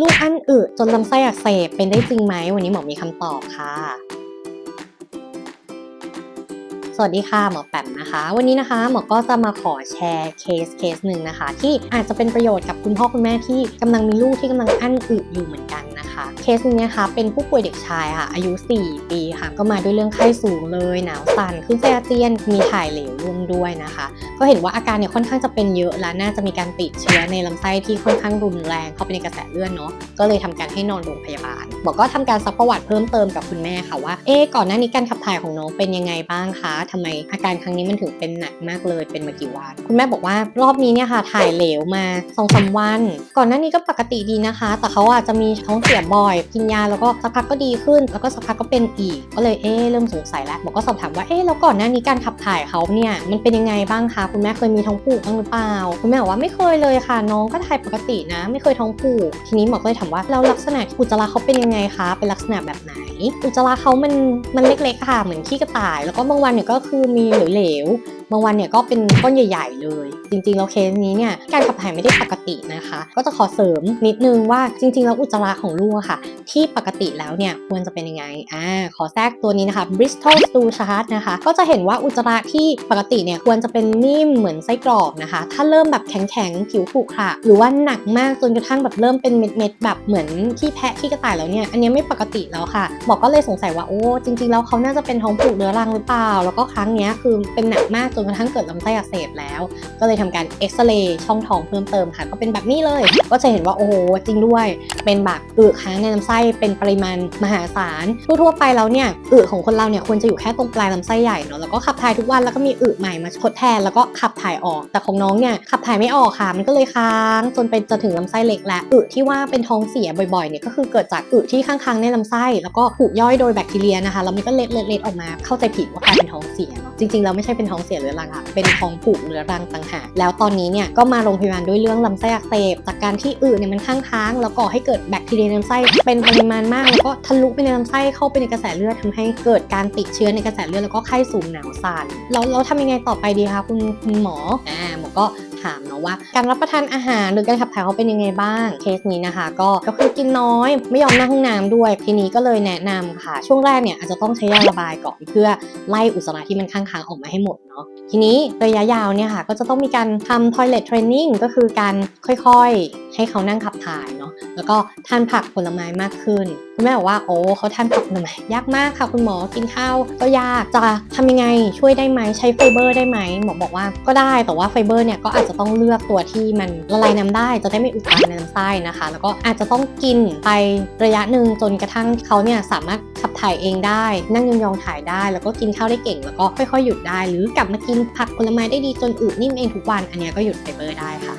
ลูกอั้นอึจนลำไส้อักเสบเป็นได้จริงไหมวันนี้หมอมีคำตอบค่ะ สวัสดีค่ะหมอแปมนะคะ วันนี้นะคะหมอก็จะมาขอแชร์เคสเคสหนึ่งนะคะ ที่อาจจะเป็นประโยชน์กับคุณพ่อคุณแม่ที่กำลังมีลูกที่กำลังอั้นอึอยู่เหมือนกันนะคะเคสนี้นะคะเป็นผู้ป่วยเด็กชายค่ะ อายุ 4 ปีค่ะ ก็มาด้วยเรื่องไข้สูงเลยหนาวสั่นขึ้นไส้อาเจียนมีถ่ายเหลวร่วมด้วยนะคะ ก็เห็นว่าอาการเนี่ยค่อนข้างจะเป็นเยอะและน่าจะมีการติดเชื้อในลำไส้ที่ค่อนข้างรุนแรงเข้าไปในกระแสเลือดเนาะก็เลยทำการให้นอนโรงพยาบาลหมอกก็ทำการซักประวัติเพิ่มเติมกับคุณแม่ค่ะว่าเอ๊ก่อนหน้านี้การขับถ่ายของน้องเป็นยังไงบ้างคะทำไมอาการครั้งนี้มันถึงเป็นหนักมากเลยเป็นมากี่วันคุณแม่บอกว่ารอบนี้เนี่ยค่ะถ่ายเหลวมาสองสามวัน ก่อนหน้านี้ก็ปกติดีนะคะ แต่เขาอาจจะมีท้องเสียบ่อยกินยาแล้วก็สักพักก็ดีขึ้น แล้วก็สักพักก็เป็นอีก ก็เลยเอ๊เริ่มสงสัยแล้วบอกก็สอบถามว่าเอ๊แล้วก่อนหน้านี้การขับถ่ายเขาเนี่ยมันเป็นยังไงบ้างคะคุณแม่เคยมีท้องผูกบ้างหรือเปล่าคุณแม่บอกว่าไม่เคยเลยค่ะ น้องก็ถ่ายปกตินะ ไม่เคยท้องผูกทีนี้หมอก็เลยถามว่าแล้วลักษณะอุจจาระเขาเป็นยังไงคะเป็นลักษณะแบบไหน อุจจาระเขามันมันเล็กๆค่ะเหมือนขี้กระต่าย แล้วก็บางวันเนี่ยก็คือมีเหลวๆ บางวันเนี่ยก็เป็นก้อนใหญ่ ๆ เลย จริงๆแล้วเคสนี้เนี่ยการขับถ่ายไม่ได้ปกตินะคะ ก็จะขอเสริมนิดนึงว่าจริง ๆ แล้วอุจจาระของลูกอะค่ะ ที่ปกติแล้วเนี่ยควรจะเป็นยังไงอ่าขอแทรกตัวนี้นะคะ Bristol Stool Chart นะคะ ก็จะเห็นว่าอุจจาระที่ปกติเนี่ยควรจะเป็นนิ่มเหมือนไส้กรอกนะคะ ถ้าเริ่มแบบแข็งๆผิวขรุขระหรือว่าหนักมากจนกระทั่งแบบเริ่มเป็นเม็ดๆแบบเหมือนขี้แพะขี้กระต่ายแล้วเนี่ยอันนี้ไม่ปกติแล้วค่ะหมอก็เลยสงสัยว่าโอ้จริง ๆ แล้วเขาน่าจะเป็นท้องผูกเรื้อรังหรือเปล่า แล้วก็ครั้งนี้คือเป็นหนักมากจนกระทั่งเกิดลำไส้อักเสบแล้ว ก็เลยทำการเอ็กซเรย์ช่องท้องเพิ่มเติมค่ะ ก็เป็นแบบนี้เลย ก็จะเห็นว่าโอ้โหจริงด้วย เป็นแบบอึค้างในลำไส้เป็นปริมาณมหาศาลทั่วๆไปแล้วเนี่ยอึของคนเราเนี่ยควรจะอยู่แค่ตรงปลายลำไส้ใหญ่เนาะแล้วก็ขับถ่ายทุกวันแล้วก็มีอึใหม่มาทดแทนแล้วก็ขับถ่ายออก แต่ของน้องเนี่ยขับถ่ายไม่ออกค่ะ มันก็เลยค้างจนไปจะถึงลำไส้เล็กและอึที่ว่าเป็นท้องเสียบ่อยๆเนี่ยก็คือเกิดจากอึที่ค้างๆในลำไส้ แล้วก็ถูกย่อยโดยแบคทีเรียนะคะแล้วมันก็เล็ดๆออกมาเข้าใจผิดว่าเป็นท้องเสียจริงๆแล้วไม่ใช่เป็นท้องเสียเรื้อรังค่ะเป็นท้องผูกเรื้อรังต่างหากแล้วตอนนี้เนี่ยก็มาโรงพยาบาลด้วยเรื่องลำไส้อักเสบจากการที่อึเนี่ยมันค้างแล้วก่อให้เกิดแบคทีเรียในลำไส้เป็นปริมาณมากแล้วก็ทะลุไปในลำไส้เข้าไปในกระแสเลือดทำให้เกิดการติดเชื้อในกระแสเลือดแล้วก็ไข้สูงหนาวสั่นแล้วเราทำยังไงต่อไปดีคะคุณคุณหมออ่าหมอก็ถามเนาะว่าการรับประทานอาหารหรือการขับถ่ายเขาเป็นยังไงบ้างเคสนี้นะคะ ก็ก็คือกินน้อย ไม่ยอมนั่งห้องน้ำด้วย ทีนี้ก็เลยแนะนำค่ะ ช่วงแรกเนี่ยอาจจะต้องใช้ยาระบายก่อนเพื่อไล่อุจจาระที่มันค้างๆออกมาให้หมดเนาะทีนี้ระยะยาวเนี่ยค่ะ ก็จะต้องมีการทำ toilet training ก็คือการค่อยๆ ให้เขานั่งขับถ่ายเนาะแล้วก็ทานผักผลไม้มากขึ้นคุณแม่บอกว่าโอ้เขาทานผักผลไม้ยากมากค่ะคุณหมอกินข้าวก็ยากจะทำยังไงช่วยได้ไหมใช้ไฟเบอร์ได้ไหมหมอบอกว่าก็ได้แต่ว่าไฟเบอร์เนี่ยก็อาจจะต้องเลือกตัวที่มันละลายน้ำได้จะได้ไม่อุดตันในลำไส้นะคะ แล้วก็อาจจะต้องกินไประยะหนึ่งจนกระทั่งเขาเนี่ยสามารถขับถ่ายเองได้ นั่งยองๆถ่ายได้ แล้วก็กินข้าวได้เก่ง แล้วก็ค่อยๆหยุดได้หรือกลับมากินผักผลไม้ได้ดีจนอืดนิ่มเองทุกวัน อันนี้ก็หยุดไฟเบอร์ได้ค่ะ